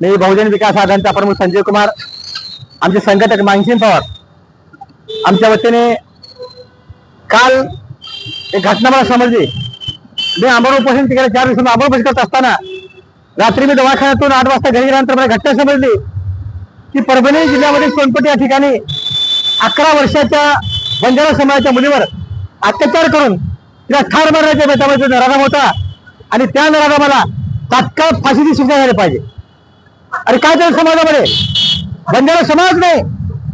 मी बहुजन विकास आघाडीचा प्रमुख संजय कुमार आमचे संघटक मानसिंग पवार. आमच्या वतीने काल एक घटना मला समजली. मी आंबोर उपोषण तिकडे चार दिवसांनी आंबोर उपोषण करत असताना रात्री मी दवाखान्यातून आठ वाजता घरी गेल्यानंतर मला घटना समजली की परभणी जिल्ह्यामध्ये सोनपटी या ठिकाणी अकरा वर्षाच्या बंजारा समाजाच्या मुलीवर अत्याचार करून तिला ठार मारण्याच्या बेतामध्ये नराधाम होता आणि त्या नराधामाला तात्काळ फाशीची शिक्षा झाली पाहिजे. आणि काय त्या समाजामध्ये? बंजारा समाज नाही.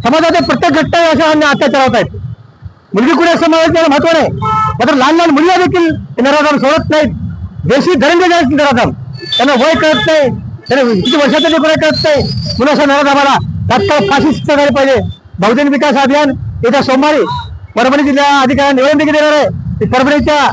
समाजाच्या प्रत्येक घटना अशा अत्याचार होत आहेत. मुलगी कुणी समाजात त्याला महत्त्व नाही मात्र लहान लहान मुलीला देखील ते नराधाम सोडत नाहीत. देशी धरंगे आहेत नराधाम. त्यांना वय कळत नाही. त्यांना किती वर्षाचा ते कळत नाही. म्हणून अशा नराधामाला तात्काळ फाशी शिक्षा झाली पाहिजे. बहुजन विकास अभियान येत्या सोमवारी परभणी जिल्हा अधिकाऱ्यांना निवेदन देखील देणार आहे. परभणीच्या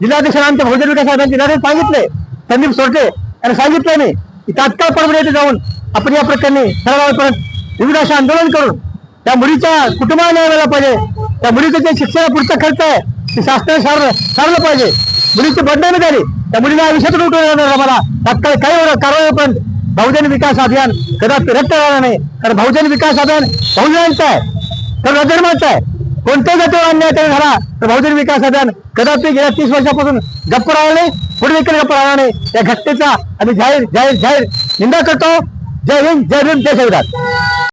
जिल्हाध्यक्षांना आमच्या बहुजन विकास अभियान जिल्हाधिकारी सांगितले. संदीप सोडते आणि सांगितलं मी. तात्काळ परभणी येथे जाऊन आपण या प्रकरणी ठरावापर्यंत विविध असे आंदोलन करून त्या मुलीच्या कुटुंबाला न्याय मिळाला पाहिजे. त्या मुलीचं जे शिक्षण पुढचा खर्च आहे ते शासनाने सारलं सारलं पाहिजे. मुलीची बदनामी झाली त्या मुलीला आयुष्यातून उठवून येणार आम्हाला. तात्काळ काही वेळा कारवाई पण बहुजन विकास अभियान कदापि रद्द राहणार नाही. कारण बहुजन विकास अभियान बहुजनांचं आहे तर अधर्माचं आहे. कोणत्याही जातीवर अन्याय तरी झाला तर बहुजन विकास अभियान कदापि गेल्या तीस वर्षापासून गप्प राहिले नाही. पुढे देखील गप्प राहणार या घटनेचा आम्ही जाहीर जाहीर जाहीर निंदा करतो. जय हिंद जय भीम जय संविधान